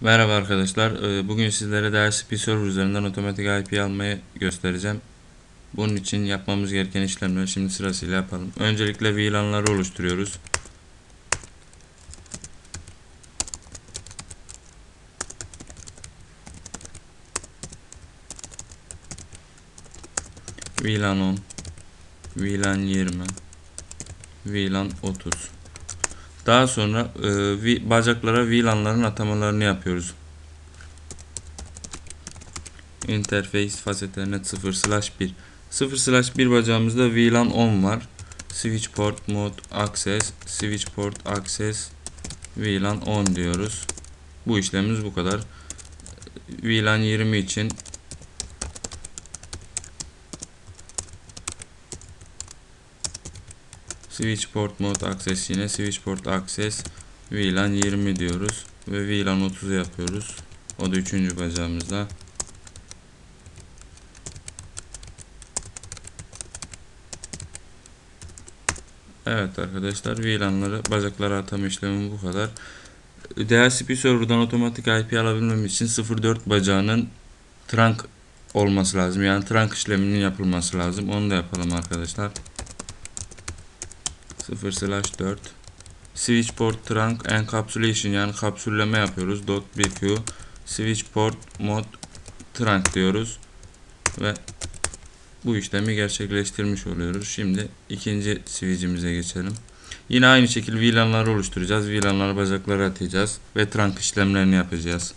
Merhaba arkadaşlar. Ee, Bugün sizlere DHCP server üzerinden otomatik IP almayı göstereceğim. Bunun için yapmamız gereken işlemleri şimdi sırasıyla yapalım. Öncelikle VLAN'ları oluşturuyoruz. VLAN 10 VLAN 20 VLAN 30 Daha sonra e, bacaklara VLAN'ların atamalarını yapıyoruz. Interface faz ethernet 0 slash 1 0 slash 1 bacağımızda VLAN 10 var. Switch port mode access switch port access VLAN 10 diyoruz. Bu işlemimiz bu kadar. VLAN 20 için Switch port mode access yine switch port access VLAN 20 diyoruz ve VLAN 30'u yapıyoruz. O da üçüncü bacağımızda. Evet arkadaşlar VLAN'ları bacaklara atama işlemi bu kadar. DHCP server'dan otomatik IP alabilmemiz için 04 bacağının trunk olması lazım. Yani trunk işleminin yapılması lazım. Onu da yapalım arkadaşlar. 0 slash 4 switch port trunk encapsulation yani kapsülleme yapıyoruz. .bq switch port mod trunk diyoruz ve bu işlemi gerçekleştirmiş oluyoruz. Şimdi ikinci switch'imize geçelim. Yine aynı şekilde VLAN'ları oluşturacağız. VLAN'ları bacaklara atacağız ve trunk işlemlerini yapacağız.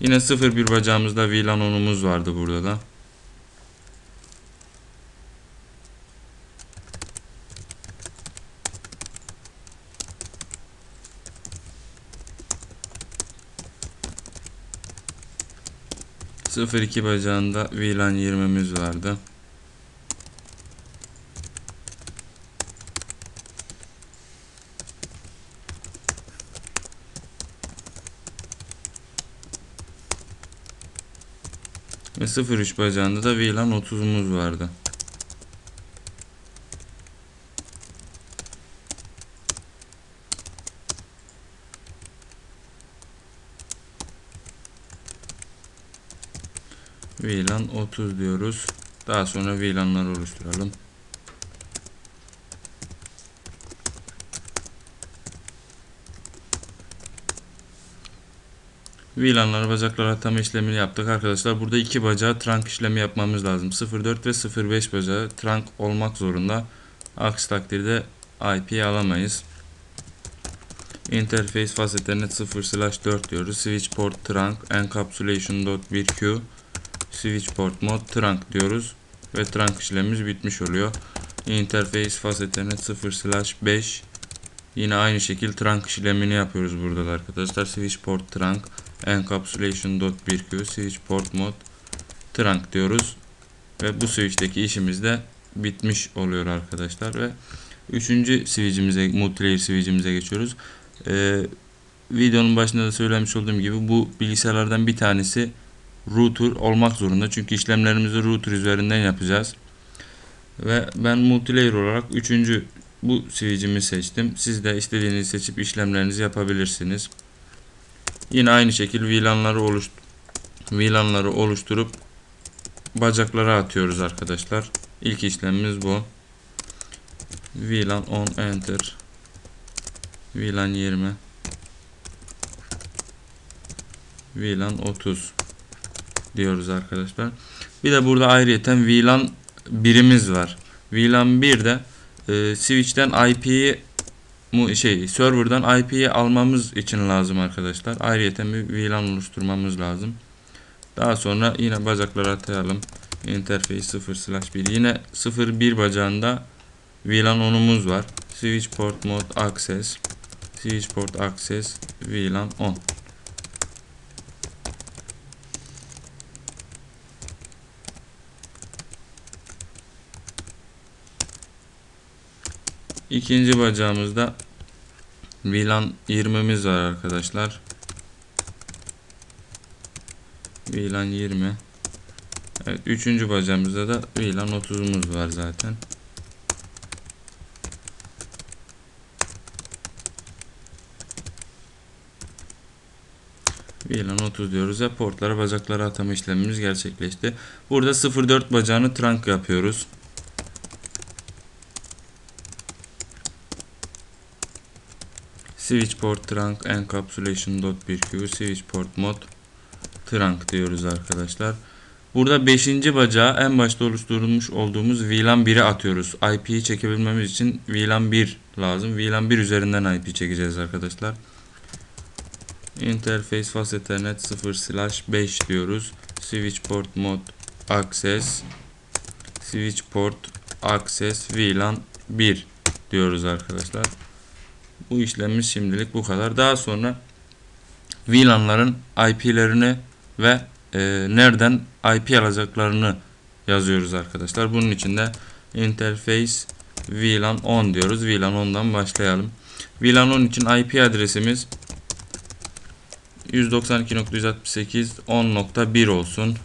Yine 0.1 bacağımızda VLAN 10'umuz vardı burada da. Sıfır iki bacağında VLAN 20'miz vardı. Ve 03 bacağında da VLAN 30'umuz vardı. VLAN 30 diyoruz. Daha sonra VLAN'ları oluşturalım. VLAN'ları bacaklara atama işlemini yaptık arkadaşlar. Burada iki bacağı trunk işlemi yapmamız lazım. 04 ve 05 bacağı trunk olmak zorunda. Aksi takdirde IP alamayız. Interface faz ethernet 0 slash 4 diyoruz. Switch port trunk encapsulation.1q switch port mod trunk diyoruz ve trunk işlemimiz bitmiş oluyor. Interface faz ethernet 0 slash 5 yine aynı şekilde trunk işlemini yapıyoruz burada da arkadaşlar. Switch port trunk encapsulation.1q switch port mod trunk diyoruz ve bu switch'teki işimiz de bitmiş oluyor arkadaşlar ve üçüncü switch'imize multilayer switch'imize geçiyoruz. Ee, videonun başında da söylemiş olduğum gibi bu bilgisayarlardan bir tanesi router olmak zorunda. Çünkü işlemlerimizi router üzerinden yapacağız. Ve ben multilayer olarak üçüncü bu switch'imi seçtim. Siz de istediğinizi seçip işlemlerinizi yapabilirsiniz. Yine aynı şekilde VLAN'ları oluş VLAN'ları oluşturup bacaklara atıyoruz arkadaşlar. İlk işlemimiz bu. VLAN 10 enter. VLAN 20. VLAN 30 diyoruz arkadaşlar. Bir de burada ayrıyeten VLAN birimiz var. VLAN 1'de e, switch'ten IP'yi şey server'dan IP'yi almamız için lazım arkadaşlar. Ayrıyeten bir VLAN oluşturmamız lazım. Daha sonra yine bacaklara atayalım. Interface 0/1 yine 01 bacağında VLAN 10'umuz var. Switch port mode access switch port access VLAN 10 İkinci bacağımızda VLAN 20'miz var arkadaşlar. VLAN 20. Evet, üçüncü bacağımızda da VLAN 30'umuz var zaten. VLAN 30 diyoruz ve portlara bacaklara atama işlemimiz gerçekleşti. Burada 04 bacağını trunk yapıyoruz. Switch port trunk encapsulation.1q switch port mod trunk diyoruz arkadaşlar. Burada 5. bacağı en başta oluşturmuş olduğumuz VLAN 1'e atıyoruz. IP'yi çekebilmemiz için VLAN 1 lazım. VLAN 1 üzerinden IP çekeceğiz arkadaşlar. Interface fast ethernet 0 slash 5 diyoruz. Switch port mod access switch port access VLAN 1 diyoruz arkadaşlar. Bu işlemimiz şimdilik bu kadar. Daha sonra VLAN'ların IP'lerini ve e, nereden IP alacaklarını yazıyoruz arkadaşlar. Bunun için de interface VLAN 10 diyoruz. VLAN 10'dan başlayalım. VLAN 10 için IP adresimiz 192.168.10.1 olsun.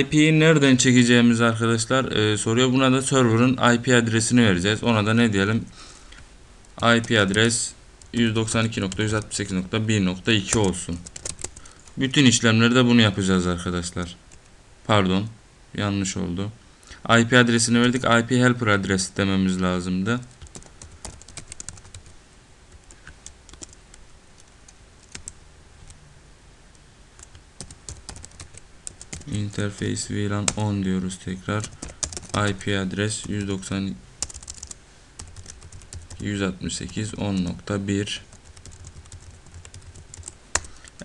IP'yi nereden çekeceğimiz arkadaşlar e, soruyor. Buna da server'ın IP adresini vereceğiz. Ona da ne diyelim? IP adres 192.168.1.2 olsun. Bütün işlemleri de bunu yapacağız arkadaşlar. Pardon. Yanlış oldu. IP adresini verdik. IP helper adres dememiz lazımdı. Interface VLAN 10 diyoruz tekrar. IP adres 190 168 10.1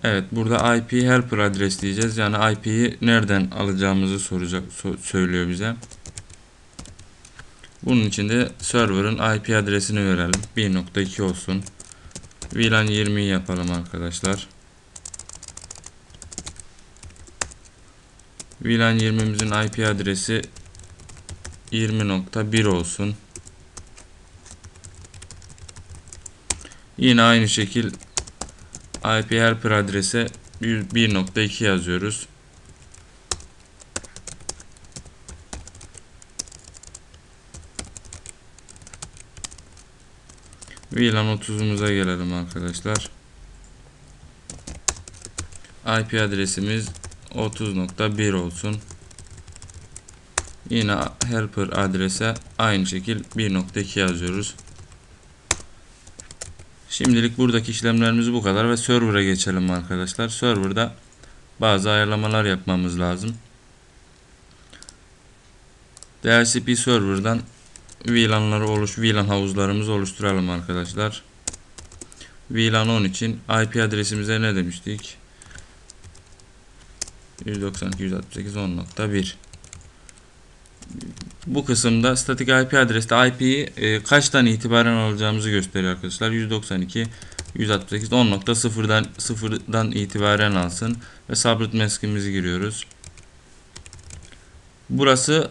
Evet burada IP helper adres diyeceğiz. Yani IP'yi nereden alacağımızı soracak so söylüyor bize. Bunun için de server'ın IP adresini verelim. 1.2 olsun. VLAN 20 yapalım arkadaşlar. VLAN 20'mizin IP adresi 20.1 olsun. Yine aynı şekil IP helper adrese 1.2 yazıyoruz. VLAN 30'umuza gelelim arkadaşlar. IP adresimiz 30.1 olsun. Yine helper adrese aynı şekil 1.2 yazıyoruz. Şimdilik buradaki işlemlerimiz bu kadar ve server'a geçelim arkadaşlar. Server'da bazı ayarlamalar yapmamız lazım. DHCP server'dan VLAN'ları oluş VLAN havuzlarımızı oluşturalım arkadaşlar. VLAN 10 için IP adresimize ne demiştik? 192.168.10.1 Bu kısımda statik IP adreste IP'yi e, kaçtan itibaren alacağımızı gösteriyor arkadaşlar. 192 168 10.0'dan 0'dan itibaren alsın ve subnet maskimizi giriyoruz. Burası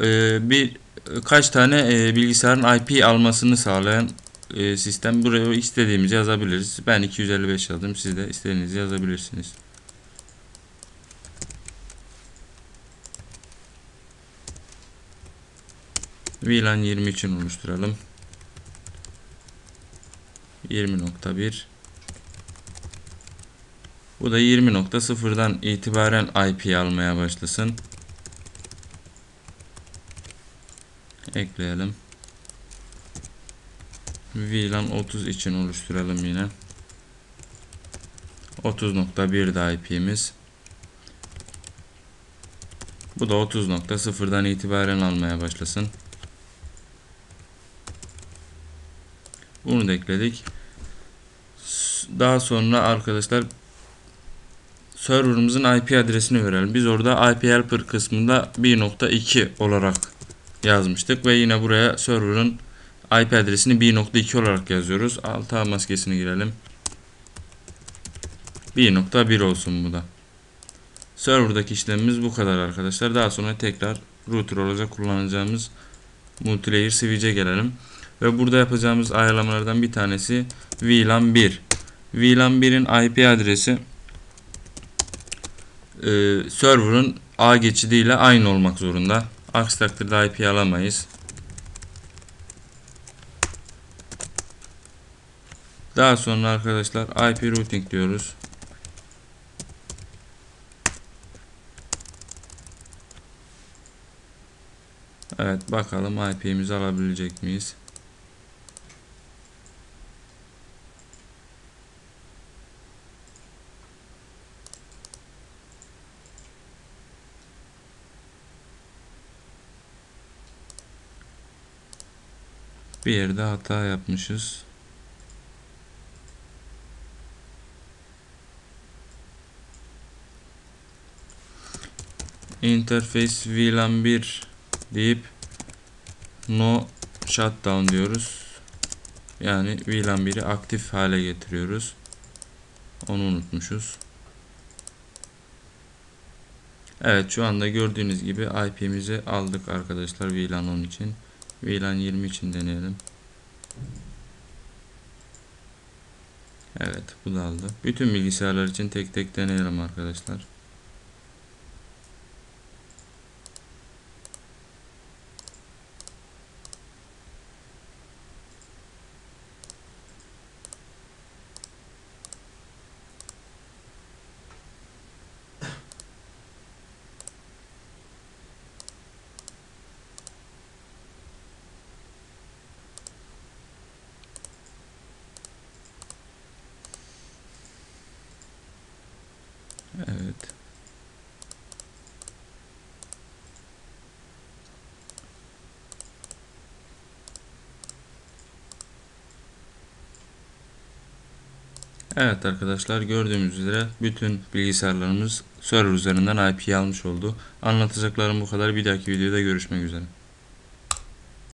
e, bir kaç tane e, bilgisayarın IP almasını sağlayan e, sistem. Buraya istediğimizi yazabiliriz. Ben 255 yazdım. Siz de istediğinizi yazabilirsiniz. VLAN 20 için oluşturalım. 20.1 Bu da 20.0'dan itibaren IP almaya başlasın. Ekleyelim. VLAN 30 için oluşturalım yine. 30.1 da IP'miz. Bu da 30.0'dan itibaren almaya başlasın. Bunu da ekledik. Daha sonra arkadaşlar serverımızın IP adresini verelim. Biz orada IP helper kısmında 1.2 olarak yazmıştık ve yine buraya server'ın IP adresini 1.2 olarak yazıyoruz. Alt ağ maskesini girelim. 1.1 olsun bu da. Server'daki işlemimiz bu kadar arkadaşlar. Daha sonra tekrar router olacak kullanacağımız multilayer switch'e gelelim. Ve burada yapacağımız ayarlamalardan bir tanesi VLAN 1. VLAN 1'in IP adresi e, server'ın ağ geçidiyle aynı olmak zorunda. Aksi takdirde IP alamayız. Daha sonra arkadaşlar IP routing diyoruz. Evet bakalım IP'mizi alabilecek miyiz? Bir yerde hata yapmışız. Interface VLAN 1 deyip no shutdown diyoruz. Yani VLAN 1'i aktif hale getiriyoruz. Onu unutmuşuz. Evet şu anda gördüğünüz gibi IP'mizi aldık arkadaşlar VLAN 10 için. VLAN 20 için deneyelim. Evet bu da aldı. Bütün bilgisayarlar için tek tek deneyelim arkadaşlar. Evet. Evet arkadaşlar gördüğümüz üzere bütün bilgisayarlarımız server üzerinden IP almış oldu. Anlatacaklarım bu kadar. Bir dahaki videoda görüşmek üzere.